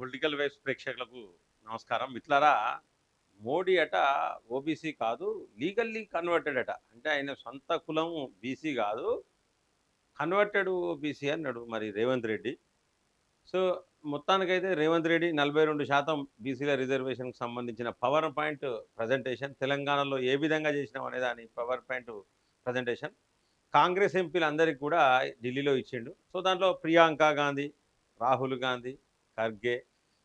Political waves ప్రేక్షకులకు నమస్కారం. మిత్రులారా మోడీ అట ఓబీసీ కాదు లీగల్లీ కన్వర్టెడ్ అట. అంటే ఆయన సొంత కులం బీసీ కాదు కన్వర్టెడ్ ఓబీసీ అన్నాడు మరి రేవంత్ రెడ్డి. సో మొత్తానికైతే రేవంత్ రెడ్డి నలభై రెండు శాతం బీసీల రిజర్వేషన్కి సంబంధించిన పవర్ పాయింట్ ప్రజెంటేషన్ తెలంగాణలో ఏ విధంగా చేసినాం అనే దాని పవర్ పాయింట్ ప్రజెంటేషన్. కాంగ్రెస్ ఎంపీలందరికీ కూడా ఢిల్లీలో ఇచ్చిండు. సో దాంట్లో ప్రియాంక గాంధీ రాహుల్ గాంధీ ఖర్గే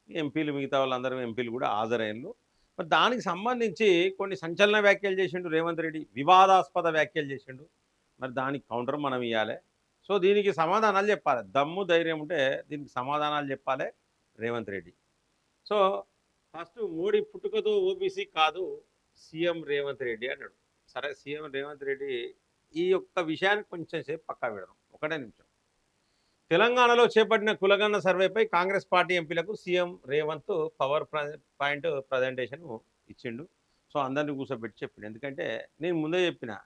ఎంపీలు మిగతా వాళ్ళందరూ ఎంపీలు కూడా హాజరైనలు మరి దానికి సంబంధించి కొన్ని సంచలన వ్యాఖ్యలు చేసిండు రేవంత్ రెడ్డి వివాదాస్పద వ్యాఖ్యలు చేసిండు. మరి దానికి కౌంటర్ మనం ఇవ్వాలి సో దీనికి సమాధానాలు చెప్పాలి. దమ్ము ధైర్యం ఉంటే దీనికి సమాధానాలు చెప్పాలి రేవంత్ రెడ్డి. సో ఫస్ట్ మోడీ పుట్టుకతో ఓబీసీ కాదు సీఎం రేవంత్ రెడ్డి అన్నాడు. సరే సీఎం రేవంత్ రెడ్డి ఈ యొక్క విషయాన్ని కొంచెం సేపు పక్కా పెడదాం. ఒకటే నిమిషం. తెలంగాణలో చేపట్టిన కులగన్న సర్వేపై కాంగ్రెస్ పార్టీ ఎంపీలకు CM Revanth power point presentation ఇచ్చిండు. సో అందరిని కూర్చోబెట్టి చెప్పిండు. ఎందుకంటే నేను ముందే చెప్పిన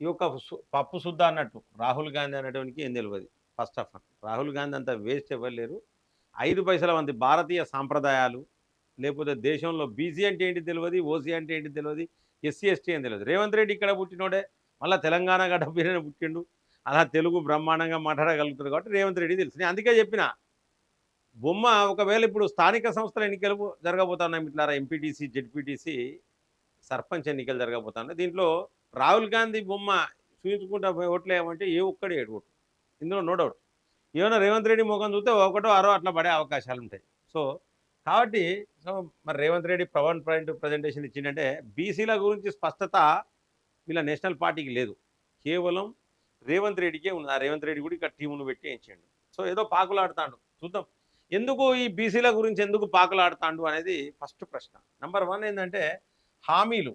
ఈ యొక్క సు- పప్పు శుద్ధ అన్నట్టు రాహుల్ గాంధీ అనేటువంటి ఏం తెలియదు first of all. Rahul Gandhi అంత వేస్ట్ ఇవ్వలేరు ఐదు పైసల మంది భారతీయ సాంప్రదాయాలు లేకపోతే దేశంలో బీసీ అంటే ఏంటి తెలియదు ఓసీ అంటే ఏంటి తెలియదు ఎస్సీ ఎస్టీ అని తెలియదు రేవంత్ రెడ్డి ఇక్కడ పుట్టినోడే మళ్ళీ తెలంగాణ గడ్డ పుట్టిండు. అలా తెలుగు బ్రహ్మాండంగా మాట్లాడగలుగుతారు కాబట్టి రేవంత్ రెడ్డి తెలుసు. నేను అందుకే చెప్పిన బొమ్మ ఒకవేళ ఇప్పుడు స్థానిక సంస్థల ఎన్నికలు జరగబోతున్నాయి ఇట్లా ఎంపీటీసీ జెడ్పీటీసీ సర్పంచ్ ఎన్నికలు జరగబోతున్నాయి. దీంట్లో రాహుల్ గాంధీ బొమ్మ చూపించుకుంటా పోయి ఓట్లు ఏమంటే ఏ ఒక్కడే ఏడు ఓట్లు. ఇందులో నో డౌట్. ఏమైనా రేవంత్ రెడ్డి ముఖం చూస్తే ఒకటో ఆరో అట్లా పడే అవకాశాలు ఉంటాయి. సో కాబట్టి సో మరి Revanth Reddy power point presentation ఇచ్చిందంటే బీసీల గురించి స్పష్టత వీళ్ళ నేషనల్ పార్టీకి లేదు. కేవలం రేవంత్ రెడ్డికే ఉంది ఆ రేవంత్ రెడ్డి కూడా ఇక్కడ టీమును పెట్టి వేయించాడు సో ఏదో పాకులాడుతాడు. చూద్దాం. ఎందుకు ఈ బీసీల గురించి ఎందుకు పాకులాడుతాడు అనేది ఫస్ట్ ప్రశ్న. నంబర్ వన్ ఏంటంటే హామీలు.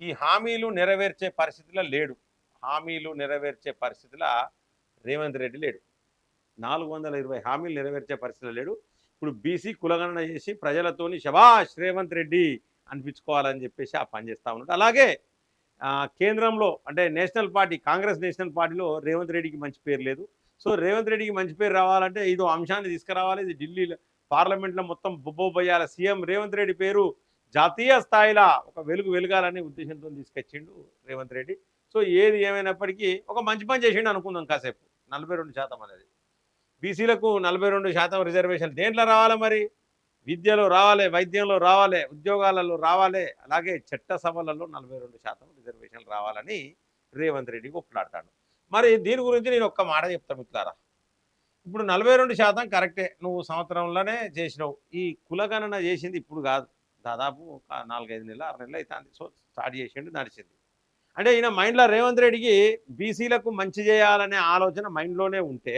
ఈ హామీలు నెరవేర్చే పరిస్థితిలో లేడు. హామీలు నెరవేర్చే పరిస్థితిలో రేవంత్ రెడ్డి లేడు. నాలుగు వందల ఇరవై హామీలు నెరవేర్చే పరిస్థితిలో లేడు. ఇప్పుడు బీసీ కులగణన చేసి ప్రజలతోని శభాష్ రేవంత్ రెడ్డి అనిపించుకోవాలని చెప్పేసి ఆ పని చేస్తూ ఉన్నాడు. అలాగే కేంద్రంలో అంటే నేషనల్ పార్టీ కాంగ్రెస్ నేషనల్ పార్టీలో రేవంత్ రెడ్డికి మంచి పేరు లేదు. సో రేవంత్ రెడ్డికి మంచి పేరు రావాలంటే ఇదో అంశాన్ని తీసుకురావాలి. ఇది ఢిల్లీ పార్లమెంట్లో మొత్తం బొబ్బోబోయాల సీఎం రేవంత్ రెడ్డి పేరు జాతీయ స్థాయిలో ఒక వెలుగు వెలగాలనే ఉద్దేశంతో తీసుకొచ్చిండు రేవంత్ రెడ్డి. సో ఏది ఏమైనప్పటికీ ఒక మంచి పని చేసిండు అనుకుందాం కాసేపు. నలభై రెండు శాతం అనేది. బీసీలకు నలభై రెండు శాతం రిజర్వేషన్ దేంట్లో రావాలి మరి? విద్యలో రావాలి వైద్యంలో రావాలి ఉద్యోగాలలో రావాలి అలాగే చట్ట సభలలో నలభై రెండు శాతం రిజర్వేషన్లు రావాలని రేవంత్ రెడ్డి ఒప్పులాడతాడు మరి దీని గురించి నేను ఒక్క మాట చెప్తాను మిత్రులారా. ఇప్పుడు నలభై రెండు శాతం కరెక్టే నువ్వు సంవత్సరంలోనే చేసినావు. ఈ కులగణన చేసింది ఇప్పుడు కాదు. దాదాపు ఒక నాలుగైదు నెలలు ఆరు నెలలు అవుతుంది సో స్టార్ట్ చేసిండు నడిచింది. అంటే ఈయన మైండ్లో రేవంత్ రెడ్డికి బీసీలకు మంచి చేయాలనే ఆలోచన మైండ్లోనే ఉంటే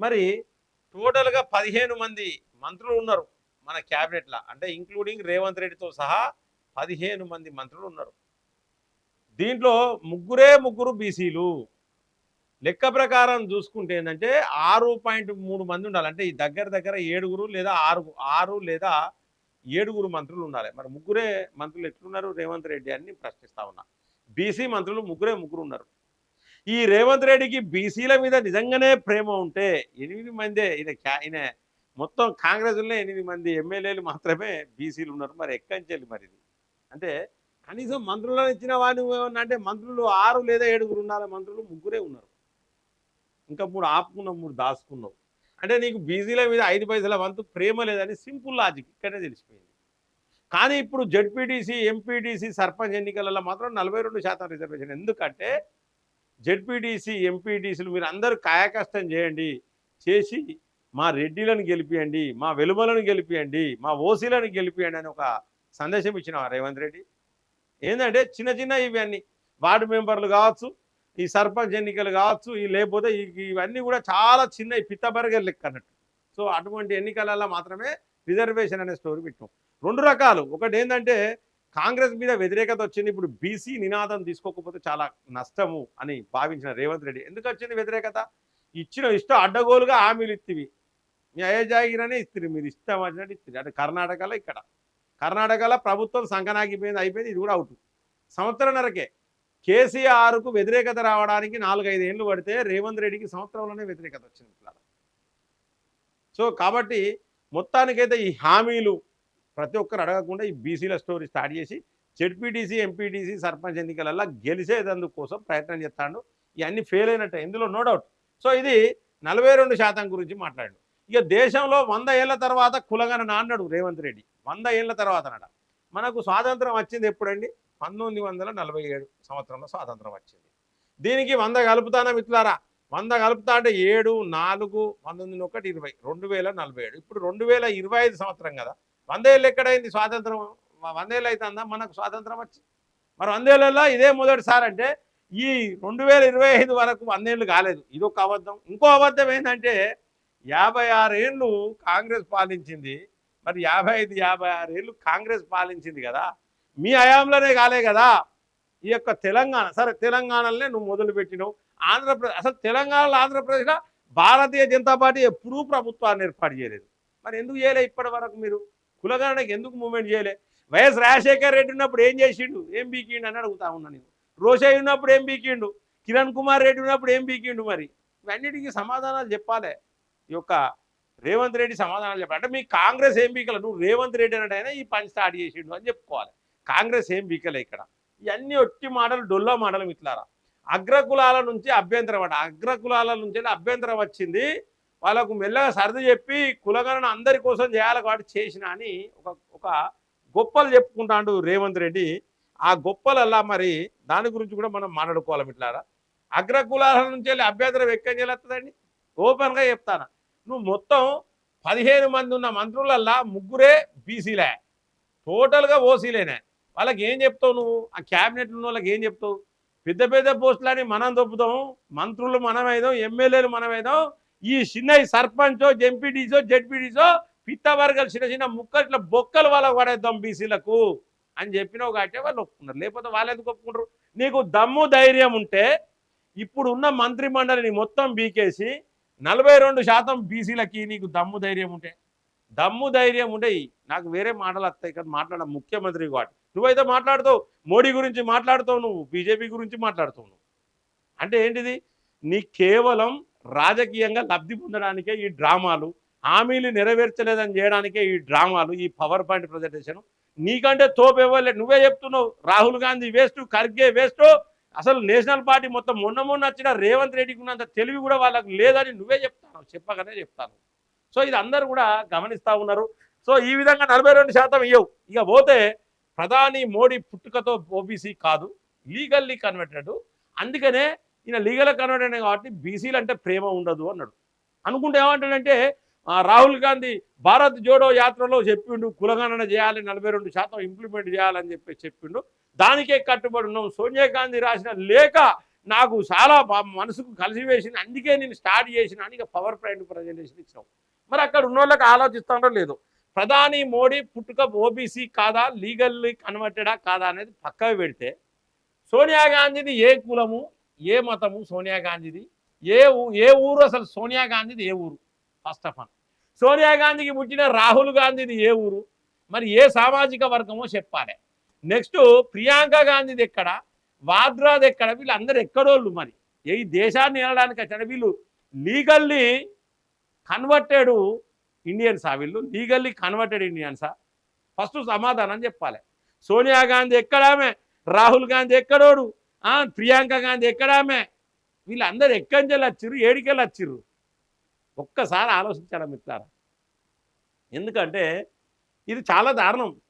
మరి టోటల్గా పదిహేను మంది మంత్రులు ఉన్నారు మన క్యాబినెట్లో. అంటే ఇంక్లూడింగ్ రేవంత్ రెడ్డితో సహా పదిహేను మంది మంత్రులు ఉన్నారు. దీంట్లో ముగ్గురే ముగ్గురు బీసీలు. లెక్క ప్రకారం చూసుకుంటే ఏంటంటే ఆరు పాయింట్ మూడు మంది ఉండాలి. అంటే ఈ దగ్గర దగ్గర ఏడుగురు లేదా ఆరు ఆరు లేదా ఏడుగురు మంత్రులు ఉండాలి. మరి ముగ్గురే మంత్రులు ఎట్లున్నారు? రేవంత్ రెడ్డి అని ప్రశ్నిస్తా ఉన్నా. బీసీ మంత్రులు ముగ్గురే ముగ్గురు ఉన్నారు. ఈ రేవంత్ రెడ్డికి బీసీల మీద నిజంగానే ప్రేమ ఉంటే ఎనిమిది మందే ఈయన క్యా- ఈయన మొత్తం కాంగ్రెస్లో ఎనిమిది మంది ఎమ్మెల్యేలు మాత్రమే బీసీలు ఉన్నారు. మరి ఎక్కంచెల్లి మరి ఇది? అంటే కనీసం మంత్రులను ఇచ్చిన వాడిని ఏమన్నా అంటే మంత్రులు ఆరు లేదా ఏడుగురు ఉండాలి. మంత్రులు ముగ్గురే ఉన్నారు. ఇంకా మూడు ఆపుకున్నావు మూడు దాచుకున్నావు. అంటే నీకు బీసీల మీద ఐదు పైసల వంతు ప్రేమ లేదని సింపుల్ లాజిక్ ఇక్కడే తెలిసిపోయింది. కానీ ఇప్పుడు జడ్పీటీసీ ఎంపీటీసీ సర్పంచ్ ఎన్నికలలో మాత్రం నలభై రెండు శాతం రిజర్వేషన్. ఎందుకంటే జడ్పీటీసీ ఎంపీటీసీలు మీరు అందరూ కాయకష్టం చేయండి చేసి మా రెడ్డిలను గెలిపియండి మా వెలుమలను గెలిపియండి మా ఓసీలను గెలిపియండి అని ఒక సందేశం ఇచ్చిన రేవంత్ రెడ్డి. ఏంటంటే చిన్న చిన్న ఇవన్నీ వార్డు మెంబర్లు కావచ్చు ఈ సర్పంచ్ ఎన్నికలు కావచ్చు ఈ లేకపోతే ఇవన్నీ కూడా చాలా చిన్న పిత్తబరగలు లెక్క అన్నట్టు. సో అటువంటి ఎన్నికలలో మాత్రమే రిజర్వేషన్ అనే స్టోరీ పెట్టాం రెండు రకాలు. ఒకటి ఏంటంటే కాంగ్రెస్ మీద వ్యతిరేకత వచ్చింది ఇప్పుడు బీసీ నినాదం తీసుకోకపోతే చాలా నష్టము అని భావించిన రేవంత్ రెడ్డి. ఎందుకు వచ్చింది వ్యతిరేకత? ఇచ్చిన ఇష్టం అడ్డగోలుగా హామీలు ఇత్తివి. మీ అయోజాగిరనే ఇస్తుంది మీరు ఇష్టం వచ్చినట్టు ఇస్తుంది అంటే కర్ణాటకలో ఇక్కడ. కర్ణాటకలో ప్రభుత్వం సంకనాగిపోయింది అయిపోయింది ఇది కూడా అవుట్. సంవత్సరంన్నరకే కేసీఆర్కు వ్యతిరేకత రావడానికి నాలుగైదు ఏళ్ళు పడితే రేవంత్ రెడ్డికి సంవత్సరంలోనే వ్యతిరేకత వచ్చింది ఇట్లా. సో కాబట్టి మొత్తానికైతే ఈ హామీలు ప్రతి ఒక్కరు అడగకుండా ఈ బీసీల స్టోరీ స్టార్ట్ చేసి జెడ్పీటీసీ ఎంపీటీసీ సర్పంచ్ ఎన్నికలలో గెలిచేదందుకు కోసం ప్రయత్నం చేస్తాడు. ఇవన్నీ ఫెయిల్ అయినట్టే ఇందులో నో డౌట్. సో ఇది నలభై రెండు శాతం గురించి మాట్లాడు. ఇక దేశంలో వంద ఏళ్ళ తర్వాత కులగన అన్నాడు రేవంత్ రెడ్డి. వంద ఏళ్ళ తర్వాత అన్నట మనకు స్వాతంత్రం వచ్చింది ఎప్పుడండి? పంతొమ్మిది వందల నలభై ఏడు సంవత్సరంలో స్వాతంత్రం వచ్చింది. దీనికి వంద కలుపుతానా మిత్రులారా? వంద కలుపుతా అంటే ఏడు నాలుగు పంతొమ్మిది ఒకటి ఇరవై రెండు వేల నలభై ఏడు. ఇప్పుడు రెండు వేల ఇరవై ఐదు సంవత్సరం కదా. వందేళ్ళు ఎక్కడైంది స్వాతంత్రం? వందేళ్ళు అవుతుందా మనకు స్వాతంత్రం వచ్చి. మరి వందేళ్ళలో ఇదే మొదటిసారి అంటే ఈ రెండు వేల ఇరవై ఐదు వరకు వందేళ్ళు కాలేదు. ఇది ఒక అబద్ధం. ఇంకో అబద్ధం ఏంటంటే యాభై ఆరేళ్ళు కాంగ్రెస్ పాలించింది. మరి యాభై ఐదు యాభై ఆరేళ్ళు కాంగ్రెస్ పాలించింది కదా. మీ హయాంలోనే కాలే కదా. ఈ యొక్క తెలంగాణ సరే తెలంగాణలోనే నువ్వు మొదలుపెట్టినావు. ఆంధ్రప్రదేశ్ అసలు తెలంగాణలో ఆంధ్రప్రదేశ్లో భారతీయ జనతా పార్టీ ఎప్పుడూ ప్రభుత్వాన్ని ఏర్పాటు చేయలేదు. మరి ఎందుకు చేయలే ఇప్పటి వరకు మీరు? కులగణకి ఎందుకు మూవ్మెంట్ చేయలే? వైఎస్ రాజశేఖర్ రెడ్డి ఉన్నప్పుడు ఏం చేసిండు? ఏం బీకిండు అని అడుగుతా ఉన్నా నేను. రోషయ్య ఉన్నప్పుడు ఏం బీకిండు? కిరణ్ కుమార్ రెడ్డి ఉన్నప్పుడు ఏం బీకిండు మరి? ఇవన్నిటికీ సమాధానాలు చెప్పాలి. ఈ యొక్క రేవంత్ రెడ్డి సమాధానాలు చెప్పాలి. అంటే మీ కాంగ్రెస్ ఎంపీకలు నువ్వు రేవంత్ రెడ్డి అన్నట్టయినా ఈ పని స్టార్ట్ చేసిండు అని చెప్పుకోవాలి. కాంగ్రెస్ ఎంపీకలే ఇక్కడ. ఇవన్నీ ఒట్టి మాటలు డొల్లా మాటలు మిట్లారా అగ్రకులాల నుంచి అభ్యంతరం అట. అగ్రకులాల నుంచి అభ్యంతరం వచ్చింది. వాళ్ళకు మెల్లగా సర్ది చెప్పి కులగణన అందరి కోసం చేయాలి కాబట్టి చేసిన అని ఒక ఒక గొప్పలు చెప్పుకుంటాడు రేవంత్ రెడ్డి. ఆ గొప్పలల్లా మరి దాని గురించి కూడా మనం మాట్లాడుకోవాలి మిట్లారా అగ్రకులాల నుంచి వెళ్ళి అభ్యంతరం ఎక్కడ చేస్తుందండి ఓపెన్గా చెప్తాను? నువ్వు మొత్తం పదిహేను మంది ఉన్న మంత్రులల్లా ముగ్గురే బీసీలే. టోటల్గా ఓసీలేనే. వాళ్ళకి ఏం చెప్తావు నువ్వు? ఆ క్యాబినెట్ ఉన్న వాళ్ళకి ఏం చెప్తావు? పెద్ద పెద్ద పోస్టులని మనం దొప్పుతాం మంత్రులు మనమైదాం ఎమ్మెల్యేలు మనమైదాం. ఈ చిన్న సర్పంచో సర్పంచో ఎంపీడీసో జెడ్పీడీసో పిత్తవర్గాలు చిన్న చిన్న ముక్కలు ఇట్లా బొక్కలు వాళ్ళకు పడేద్దాం బీసీలకు అని చెప్పినావు కాబట్టి వాళ్ళు ఒప్పుకున్నారు లేకపోతే వాళ్ళు ఎందుకు ఒప్పుకుంటారు? నీకు దమ్ము ధైర్యం ఉంటే ఇప్పుడున్న మంత్రి మండలిని మొత్తం బీకేసి నలభై రెండు శాతం బీసీలకి నీకు దమ్ము ధైర్యం ఉంటే దమ్ము ధైర్యం ఉంటే నాకు వేరే మాటలు వస్తాయి కానీ మాట్లాడ ముఖ్యమంత్రి కాబట్టి నువ్వైతే మాట్లాడుతావు మోడీ గురించి మాట్లాడుతావు నువ్వు బీజేపీ గురించి మాట్లాడుతావు నువ్వు. అంటే ఏంటిది? నీ కేవలం రాజకీయంగా లబ్ధి పొందడానికే ఈ డ్రామాలు హామీలు నెరవేర్చలేదని చేయడానికే ఈ డ్రామాలు ఈ పవర్ పాయింట్ ప్రజెంటేషన్. నీకంటే తోపు ఇవ్వలేదు నువ్వే చెప్తున్నావు రాహుల్ గాంధీ వేస్ట్ ఖర్గే వేస్ట్ అసలు నేషనల్ పార్టీ మొత్తం మొన్న మొన్న వచ్చిన రేవంత్ రెడ్డికి ఉన్నంత తెలివి కూడా వాళ్ళకు లేదని నువ్వే చెప్తాను చెప్పగానే చెప్తాను. సో ఇది అందరూ కూడా గమనిస్తూ ఉన్నారు. సో ఈ విధంగా నలభై రెండు శాతం ఇవ్వవు ఇక పోతే ప్రధాని మోడీ పుట్టుకతో ఓబీసీ కాదు లీగల్లీ కన్వర్టెడ్. అందుకనే ఈయన లీగల్ కన్వర్టెడ్ కాబట్టి బీసీలు అంటే ప్రేమ ఉండదు అన్నాడు. అనుకుంటే ఏమంటాడంటే రాహుల్ గాంధీ భారత్ జోడో యాత్రలో చెప్పిండు కులగణన చేయాలి నలభై రెండు శాతం ఇంప్లిమెంట్ చేయాలని చెప్పి చెప్పిండు. దానికే కట్టుబడి ఉన్నాం సోనియా గాంధీ రాసిన లేఖ నాకు చాలా మనసుకు కలిసి వేసింది. అందుకే నేను స్టార్ట్ చేసిన అని పవర్ పాయింట్ ప్రజెంటేషన్ ఇచ్చినాం మరి అక్కడ ఉన్న వాళ్ళకి ఆలోచిస్తాడో లేదు. ప్రధాని మోడీ పుట్టుక ఓబీసీ కాదా లీగల్లీ కన్వర్టెడా కాదా అనేది పక్కకు పెడితే సోనియా గాంధీది ఏ కులము ఏ మతము సోనియా గాంధీది? ఏ ఊ- ఏ ఊరు అసలు సోనియా గాంధీది? ఏ ఊరు? First of all. సోనియా గాంధీకి పుట్టిన రాహుల్ గాంధీది ఏ ఊరు? మరి ఏ సామాజిక వర్గమో చెప్పాలి. నెక్స్ట్ ప్రియాంక గాంధీది ఎక్కడ? వాద్రాది ఎక్కడ? వీళ్ళందరూ ఎక్కడోళ్ళు మరి? ఈ దేశాన్ని వెళ్ళడానికి వచ్చాడు వీళ్ళు లీగల్లీ కన్వర్టెడ్ ఇండియన్సా వీళ్ళు. లీగల్లీ కన్వర్టెడ్ ఇండియన్సా ఫస్ట్ సమాధానం చెప్పాలి. సోనియా గాంధీ ఎక్కడామే? రాహుల్ గాంధీ ఎక్కడోడు? ఆ, ప్రియాంక గాంధీ ఎక్కడామే? వీళ్ళందరూ ఎక్కడికెళ్ళి వచ్చిర్రు? ఏడికెళ్ళి వచ్చిర్రు? ఒక్కసారి ఆలోచించారా మిత్రారా ఎందుకంటే ఇది చాలా దారుణం.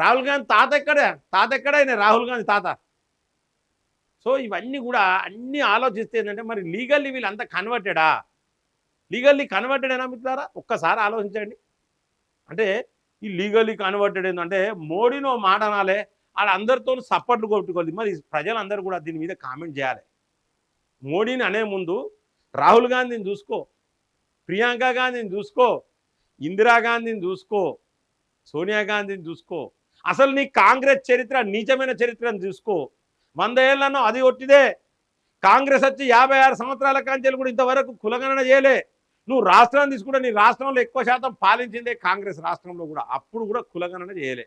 రాహుల్ గాంధీ తాత ఎక్కడ? తాత ఎక్కడైనా రాహుల్ గాంధీ తాత. సో ఇవన్నీ కూడా అన్నీ ఆలోచిస్తే ఏంటంటే మరి లీగల్లీ వీళ్ళంతా కన్వర్టెడా? లీగల్లీ కన్వర్టెడ్ అయినా మిత్రులారా? ఒక్కసారి ఆలోచించండి. అంటే ఈ లీగల్లీ కన్వర్టెడ్ ఏంటంటే మోడీని ఓ మాట అనాలే ఆడ అందరితో సపోర్ట్లు కొట్టుకోవాలి. మరి ప్రజలందరూ కూడా దీని మీద కామెంట్ చేయాలి. మోడీని అనే ముందు రాహుల్ గాంధీని చూసుకో ప్రియాంక గాంధీని చూసుకో ఇందిరాగాంధీని చూసుకో సోనియా గాంధీని చూసుకో అసలు నీ కాంగ్రెస్ చరిత్ర నీచమైన చరిత్రను చూసుకో. వంద ఏళ్ళను అది ఒట్టిదే. కాంగ్రెస్ వచ్చి యాభై ఆరు సంవత్సరాల కాంచెలు కూడా ఇంతవరకు కులగణన చేయలే. నువ్వు రాష్ట్రాన్ని తీసుకుంటే నీ రాష్ట్రంలో ఎక్కువ శాతం పాలించిందే కాంగ్రెస్ రాష్ట్రంలో కూడా. అప్పుడు కూడా కులగణన చేయలే.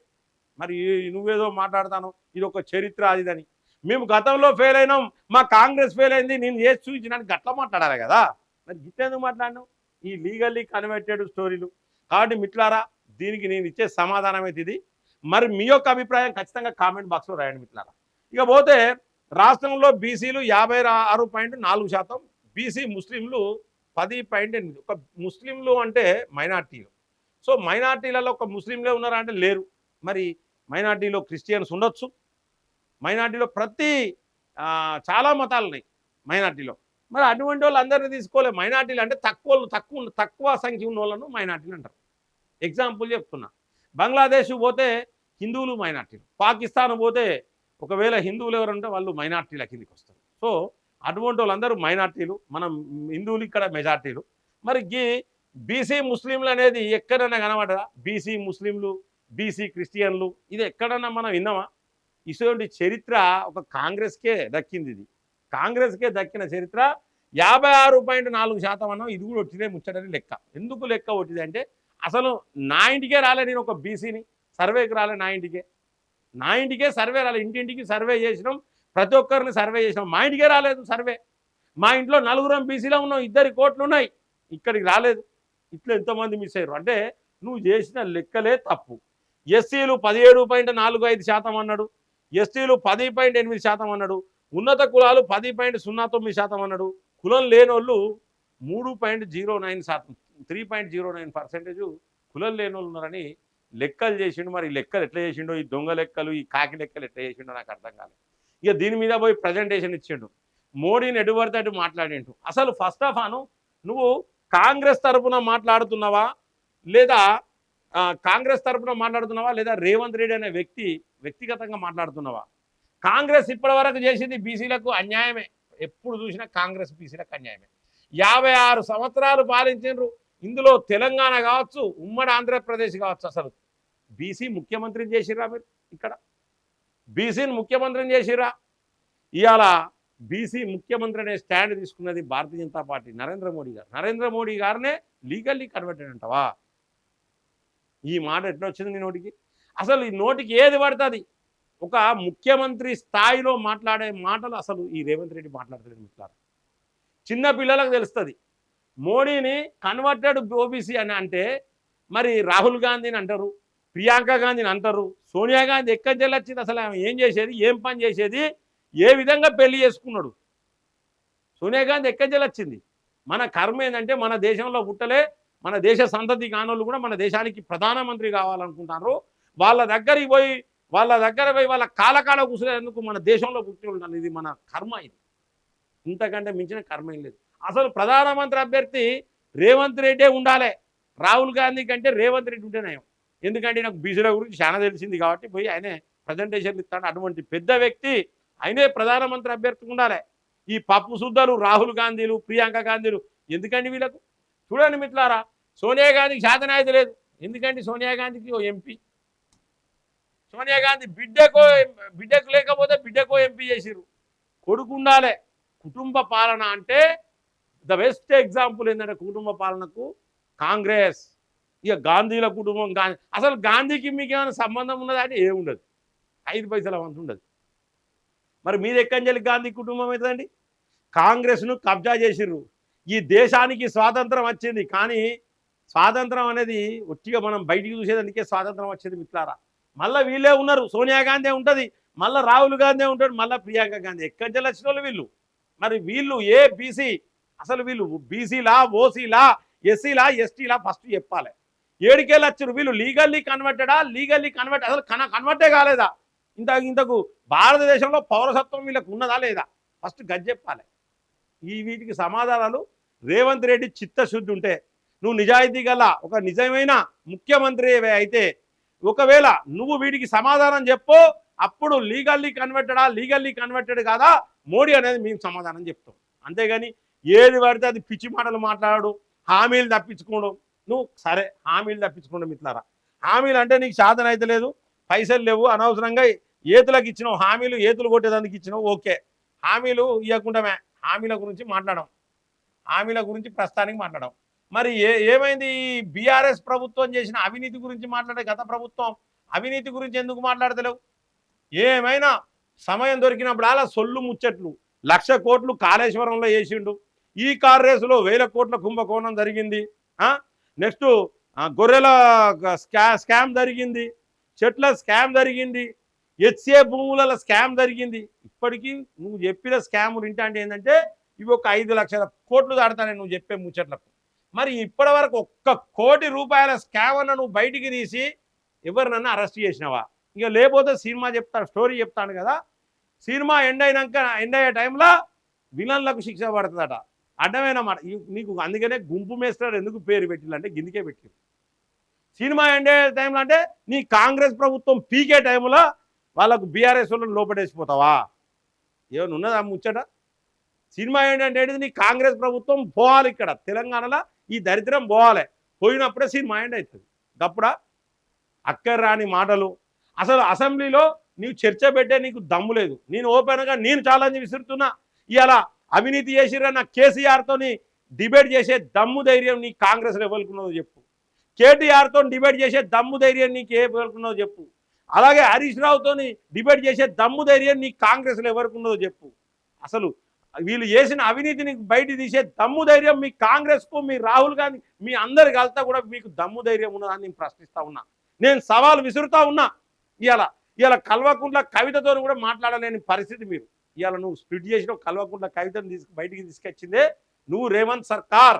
మరి నువ్వేదో మాట్లాడతాను? ఇది ఒక చరిత్ర అదిదని మేము గతంలో ఫెయిల్ అయినాం. మా కాంగ్రెస్ ఫెయిల్ అయింది. నేను చేసి చూపించడానికి గట్లా మాట్లాడాలి కదా. మరి గిట్టేందుకు మాట్లాడినావు? ఈ లీగల్లీ కన్వర్టెడ్ స్టోరీలు కాబట్టి మిట్లారా దీనికి నేను ఇచ్చే సమాధానం అయితే ఇది మరి మీ యొక్క అభిప్రాయం ఖచ్చితంగా కామెంట్ బాక్స్లో రాయండి మిట్లారా ఇక పోతే రాష్ట్రంలో బీసీలు యాభై ఆరు పాయింట్ నాలుగు శాతం బీసీ ముస్లింలు పది పాయింట్ ఎనిమిది. ఒక ముస్లింలు అంటే మైనార్టీలు. సో మైనార్టీలలో ఒక ముస్లింలే ఉన్నారా అంటే లేరు. మరి మైనార్టీలో క్రిస్టియన్స్ ఉండొచ్చు. మైనార్టీలో ప్రతి చాలా మతాలు ఉన్నాయి మైనార్టీలో. మరి అటువంటి వాళ్ళు అందరినీ తీసుకోలే. మైనార్టీలు అంటే తక్కువ తక్కువ తక్కువ సంఖ్య ఉన్న వాళ్ళను మైనార్టీలు అంటారు. ఎగ్జాంపుల్ చెప్తున్నా. బంగ్లాదేశ్ పోతే హిందువులు మైనార్టీలు. పాకిస్తాన్ పోతే ఒకవేళ హిందువులు ఎవరంటే వాళ్ళు మైనార్టీల కిందికి వస్తారు. సో అటువంటి వాళ్ళందరూ మైనార్టీలు. మనం హిందువులు ఇక్కడ మెజార్టీలు. మరి గీ బీసీ ముస్లింలు అనేది ఎక్కడైనా కనబడదా? బీసీ ముస్లింలు బీసీ క్రిస్టియన్లు ఇది ఎక్కడన్నా మనం విన్నామా? ఇటువంటి చరిత్ర ఒక కాంగ్రెస్కే దక్కింది ఇది. కాంగ్రెస్కే దక్కిన చరిత్ర యాభై ఆరు పాయింట్ నాలుగు శాతం అన్నం. ఇది కూడా వచ్చిందే ముచ్చటని లెక్క. ఎందుకు లెక్క వచ్చింది అంటే అసలు నా ఇంటికే రాలే నేను ఒక బీసీని. సర్వేకి రాలే నా ఇంటికే. నా ఇంటికే సర్వే రాలే. ఇంటింటికి సర్వే చేసినాం. ప్రతి ఒక్కరిని సర్వే చేసినాం. మా ఇంటికే రాలేదు సర్వే. మా ఇంట్లో నలుగురం బీసీలో ఉన్నాం. ఇద్దరి కోట్లు ఉన్నాయి. ఇక్కడికి రాలేదు. ఇట్లా ఎంతమంది మిస్ అయ్యారు? అంటే నువ్వు చేసిన లెక్కలే తప్పు. ఎస్సీలు పదిహేడు పాయింట్ నాలుగు ఐదు శాతం అన్నాడు. ఎస్టీలు పది పాయింట్ ఎనిమిది శాతం అన్నాడు. ఉన్నత కులాలు పది పాయింట్ సున్నా తొమ్మిది శాతం అన్నాడు. కులం లేనోళ్ళు మూడు పాయింట్ జీరో నైన్ శాతం three point zero nine percentage కులం లేని వాళ్ళు ఉన్నారని లెక్కలు చేసిండు మరి లెక్కలు ఎట్లా చేసిండో ఈ దొంగ లెక్కలు ఈ కాకి లెక్కలు ఎట్లా చేసిండో నాకు అర్థం కాలేదు. ఇక దీని మీద పోయి ప్రజెంటేషన్ ఇచ్చిండు. మోడీని ఎటువడితే అటు మాట్లాడిండు. అసలు ఫస్ట్ ఆఫ్ ఆను నువ్వు కాంగ్రెస్ తరపున మాట్లాడుతున్నావా? లేదా కాంగ్రెస్ తరపున మాట్లాడుతున్నావా? లేదా రేవంత్ రెడ్డి అనే వ్యక్తి వ్యక్తిగతంగా మాట్లాడుతున్నావా? కాంగ్రెస్ ఇప్పటివరకు చేసింది బీసీలకు అన్యాయమే. ఎప్పుడు చూసినా కాంగ్రెస్ బీసీలకు అన్యాయమే. యాభై ఆరు సంవత్సరాలు పాలించారు ఇందులో తెలంగాణ కావచ్చు ఉమ్మడి ఆంధ్రప్రదేశ్ కావచ్చు అసలు. బీసీ ముఖ్యమంత్రిని చేసిర్రా మీరు ఇక్కడ? బీసీని ముఖ్యమంత్రిని చేసిరా ఇవాళ బీసీ ముఖ్యమంత్రి అనే స్టాండ్ తీసుకున్నది భారతీయ జనతా పార్టీ. నరేంద్ర మోడీ గారు. నరేంద్ర మోడీ గారినే లీగల్లీ కన్వర్టెడ్ అంటవా? ఈ మాట ఎట్లా వచ్చింది నీ నోటికి? అసలు ఈ నోటికి ఏది పడుతుంది? ఒక ముఖ్యమంత్రి స్థాయిలో మాట్లాడే మాటలు అసలు ఈ రేవంత్ రెడ్డి మాట్లాడలేదు మిత్రులారా. చిన్న పిల్లలకు తెలుస్తుంది. మోడీని కన్వర్టెడ్ ఓబీసీ అని అంటే మరి రాహుల్ గాంధీని అంటారు. ప్రియాంక గాంధీని అంటారు. సోనియా గాంధీ ఎక్కడి నుంచి వచ్చింది? అసలు ఆమె ఏం చేసేది? ఏం పని చేసేది? ఏ విధంగా పెళ్ళి చేసుకున్నాడు? సోనియా గాంధీ ఎక్కడి చెల్లొచ్చింది మన కర్మ ఏంటంటే మన దేశంలో పుట్టలే మన దేశ సంతతి కానోళ్ళు కూడా మన దేశానికి ప్రధానమంత్రి కావాలనుకుంటారు. వాళ్ళ దగ్గరికి పోయి వాళ్ళ దగ్గర పోయి వాళ్ళ కాలకాల కూర్చునేందుకు మన దేశంలో పుట్టి ఉంటాను ఇది మన కర్మ ఇది. ఇంతకంటే మించిన కర్మ ఏం లేదు. అసలు ప్రధానమంత్రి అభ్యర్థి రేవంత్ రెడ్డే ఉండాలి. రాహుల్ గాంధీ కంటే రేవంత్ రెడ్డి ఉంటే నయం. ఎందుకంటే నాకు బీసీల గురించి చాలా తెలిసింది కాబట్టి పోయి ఆయనే ప్రజెంటేషన్లు ఇస్తాడు. అటువంటి పెద్ద వ్యక్తి ఆయనే ప్రధానమంత్రి అభ్యర్థి ఉండాలి. ఈ పప్పు శుద్ధలు రాహుల్ గాంధీలు ప్రియాంక గాంధీలు ఎందుకండి వీళ్ళకు? చూడండి మిత్రులారా సోనియా గాంధీకి శాతనాయత లేదు. ఎందుకంటే సోనియా గాంధీకి ఓ ఎంపీ? సోనియా గాంధీ బిడ్డకో బిడ్డకు లేకపోతే బిడ్డకో ఎంపీ చేసిరు కొడుకు ఉండాలి. కుటుంబ పాలన అంటే ద బెస్ట్ ఎగ్జాంపుల్ ఏంటంటే కుటుంబ పాలనకు కాంగ్రెస్. ఇక గాంధీల కుటుంబం గాంధీ అసలు గాంధీకి మీకు ఏమైనా సంబంధం ఉన్నదా అంటే ఏముండదు ఐదు పైసల వంతు ఉండదు. మరి మీరు ఎక్కంజలి గాంధీ కుటుంబం అవుతుందండి కాంగ్రెస్ను కబ్జా చేసిర్రు. ఈ దేశానికి స్వాతంత్రం వచ్చింది. కానీ స్వాతంత్రం అనేది ఒట్టిగా మనం బయటికి చూసేదానికే స్వాతంత్రం వచ్చేది మిత్రారా మళ్ళీ వీళ్ళే ఉన్నారు. సోనియా గాంధీ ఉంటుంది. మళ్ళీ రాహుల్ గాంధీ ఉంటాడు. మళ్ళీ ప్రియాంక గాంధీ. ఎక్కడి నుంచి వచ్చిన వాళ్ళు వీళ్ళు. మరి వీళ్ళు ఏ బీసీ? అసలు వీళ్ళు బీసీలా ఓసీలా ఎస్సీలా ఎస్టీలా? ఫస్ట్ చెప్పాలి. ఏడికెళ్ళి వచ్చారు వీళ్ళు లీగల్లీ కన్వర్టెడా లీగల్లీ కన్వర్ట్ అసలు కన కన్వర్టే కాలేదా? ఇంత ఇంతకు భారతదేశంలో పౌరసత్వం వీళ్ళకు ఉన్నదా లేదా? ఫస్ట్ గది చెప్పాలి. ఈ వీటికి సమాధానాలు రేవంత్ రెడ్డి చిత్తశుద్ధి ఉంటే నువ్వు నిజాయితీ గల ఒక నిజమైన ముఖ్యమంత్రి అయితే ఒకవేళ నువ్వు వీటికి సమాధానం చెప్పు అప్పుడు లీగల్లీ కన్వర్టెడా లీగల్లీ కన్వర్టెడ్ కాదా? మోడీ అనేది మేము సమాధానం చెప్తాం. అంతేగాని ఏది పడితే అది పిచ్చి మాటలు మాట్లాడు హామీలు తప్పించుకోవడం నువ్వు సరే హామీలు తప్పించుకుంటా మిత్రారా హామీలు అంటే నీకు సాధన అయితే లేదు పైసలు లేవు అనవసరంగా ఏతులకు ఇచ్చినావు హామీలు ఏతులు కొట్టేదానికి ఇచ్చినావు ఓకే. హామీలు ఇవ్వకుండామే హామీల గురించి మాట్లాడడం. హామీల గురించి ప్రస్తుతానికి మాట్లాడడం. మరి ఏ ఏమైంది? ఈ బీఆర్ఎస్ ప్రభుత్వం చేసిన అవినీతి గురించి మాట్లాడే గత ప్రభుత్వం అవినీతి గురించి ఎందుకు మాట్లాడతలేవు? ఏమైనా సమయం దొరికినప్పుడు అలా సొల్లు ముచ్చట్లు లక్ష కోట్లు కాళేశ్వరంలో వేసిండు. ఈ కార్ రేసులో వేల కోట్ల కుంభకోణం జరిగింది. నెక్స్ట్ ఆ, గొర్రెల స్కా స్కామ్ జరిగింది. చెట్ల స్కామ్ జరిగింది. హెచ్ఏ భూముల స్కామ్ జరిగింది. ఇప్పటికీ నువ్వు చెప్పిన స్కామ్ వింటా అంటే ఏంటంటే ఇవి ఒక ఐదు లక్షల కోట్లు దాడతానని నువ్వు చెప్పే ముచ్చట్లకు. మరి ఇప్పటి వరకు ఒక్క కోటి రూపాయల స్కామ్ అన్న నువ్వు బయటికి తీసి ఎవరినన్నా అరెస్ట్ చేసినావా? ఇక లేకపోతే సినిమా చెప్తాను స్టోరీ చెప్తాను కదా. సినిమా ఎండ్ అయినాక ఎండ్ అయ్యే టైంలో విలన్లకు శిక్ష పడుతుందట. అడ్డమైన మాట. నీకు అందుకనే గుంపు మేస్టర్ ఎందుకు పేరు పెట్టిందంటే గిందికే పెట్టి సినిమా ఎండే టైంలో అంటే నీ కాంగ్రెస్ ప్రభుత్వం పీకే టైంలో వాళ్ళకు బీఆర్ఎస్ వాళ్ళని లోపడేసిపోతావా ఏమైనా ఉన్నదా ముచ్చట? సినిమా ఏంటంటే ఏంటిది? నీ కాంగ్రెస్ ప్రభుత్వం పోవాలి ఇక్కడ. తెలంగాణలో ఈ దరిద్రం పోవాలి. పోయినప్పుడే సినిమా ఎండ్ అవుతుంది. తప్పుడా అక్కర్ రాని మాటలు. అసలు అసెంబ్లీలో నీవు చర్చ పెట్టే నీకు దమ్ము లేదు. నేను ఓపెన్గా నేను ఛాలెంజ్ విసురుతున్నా. ఇలా అవినీతి చేసిరన్న కేసీఆర్తోని డిబేట్ చేసే దమ్ము ధైర్యం నీ కాంగ్రెస్ ఎవరుకున్నదో చెప్పు. కేటీఆర్తో డిబేట్ చేసే దమ్ము ధైర్యం నీకు ఏ ఎవరుకున్నదో చెప్పు. అలాగే హరీష్ రావుతోని డిబేట్ చేసే దమ్ము ధైర్యం నీ కాంగ్రెస్లో ఎవరుకున్నదో చెప్పు. అసలు వీళ్ళు చేసిన అవినీతిని బయట తీసే దమ్ము ధైర్యం మీ కాంగ్రెస్కు మీ రాహుల్ గాంధీ మీ అందరి కలితా కూడా మీకు దమ్ము ధైర్యం ఉన్నదని నేను ప్రశ్నిస్తా ఉన్నా. నేను సవాల్ విసురుతా ఉన్నా. ఇవాళ ఇవాళ కల్వకుండా కవితతో కూడా మాట్లాడలేని పరిస్థితి మీరు. ఇవాళ నువ్వు స్ప్లిట్ చేసిన కలవకుండా కవితను తీసుకు బయటికి తీసుకొచ్చిందే నువ్వు రేవంత్ సర్కార్.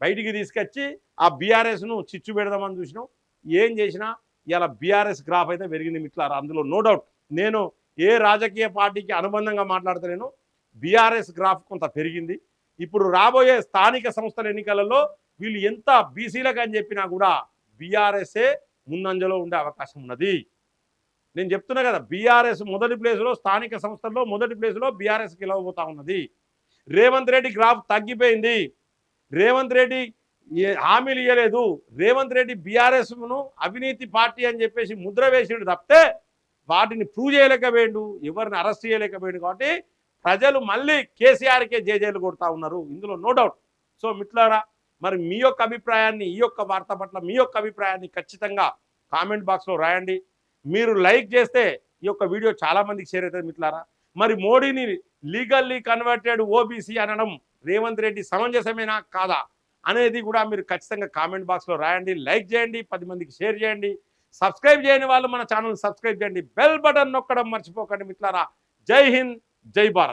బయటికి తీసుకొచ్చి ఆ బీఆర్ఎస్ను చిచ్చు పెడదామని చూసినావు. ఏం చేసినా ఇవాళ బీఆర్ఎస్ గ్రాఫ్ అయితే పెరిగింది మిట్లారా అందులో నో డౌట్ నేను ఏ రాజకీయ పార్టీకి అనుబంధంగా మాట్లాడతలేను. బీఆర్ఎస్ గ్రాఫ్ కొంత పెరిగింది. ఇప్పుడు రాబోయే స్థానిక సంస్థల ఎన్నికలలో వీళ్ళు ఎంత బీసీలకు అని చెప్పినా కూడా బీఆర్ఎస్ఏ ముందంజలో ఉండే అవకాశం ఉన్నది. నేను చెప్తున్నా కదా బీఆర్ఎస్ మొదటి ప్లేస్లో స్థానిక సంస్థల్లో మొదటి ప్లేస్లో బీఆర్ఎస్కి గెలవబోతా ఉన్నది. రేవంత్ రెడ్డి గ్రాఫ్ తగ్గిపోయింది. రేవంత్ రెడ్డి హామీలు ఇవ్వలేదు రేవంత్ రెడ్డి బీఆర్ఎస్ను అవినీతి పార్టీ అని చెప్పేసి ముద్ర వేసిండు తప్పితే వాటిని ప్రూవ్ చేయలేకపోయిండు ఎవరిని అరెస్ట్ చేయలేకపోయిండు కాబట్టి ప్రజలు మళ్ళీ కేసీఆర్కే జేజేలు కొడతా ఉన్నారు ఇందులో నో డౌట్. సో మిట్లారా మరి మీ యొక్క అభిప్రాయాన్ని ఈ యొక్క వార్త పట్ల మీ యొక్క అభిప్రాయాన్ని ఖచ్చితంగా కామెంట్ బాక్స్లో రాయండి. మీరు లైక్ చేస్తే ఈ యొక్క వీడియో చాలా మందికి షేర్ అవుతుంది మిట్లారా మరి మోడీని లీగల్లీ కన్వర్టెడ్ ఓబీసీ అనడం రేవంత్ రెడ్డి సమంజసమేనా? కాదా? అనేది కూడా మీరు ఖచ్చితంగా కామెంట్ బాక్స్లో రాయండి లైక్ చేయండి పది మందికి షేర్ చేయండి. సబ్స్క్రైబ్ చేయని వాళ్ళు మన ఛానల్ సబ్స్క్రైబ్ చేయండి. బెల్ బటన్ నొక్కడం మర్చిపోకండి మిట్లారా జై హింద్ జై భారత్.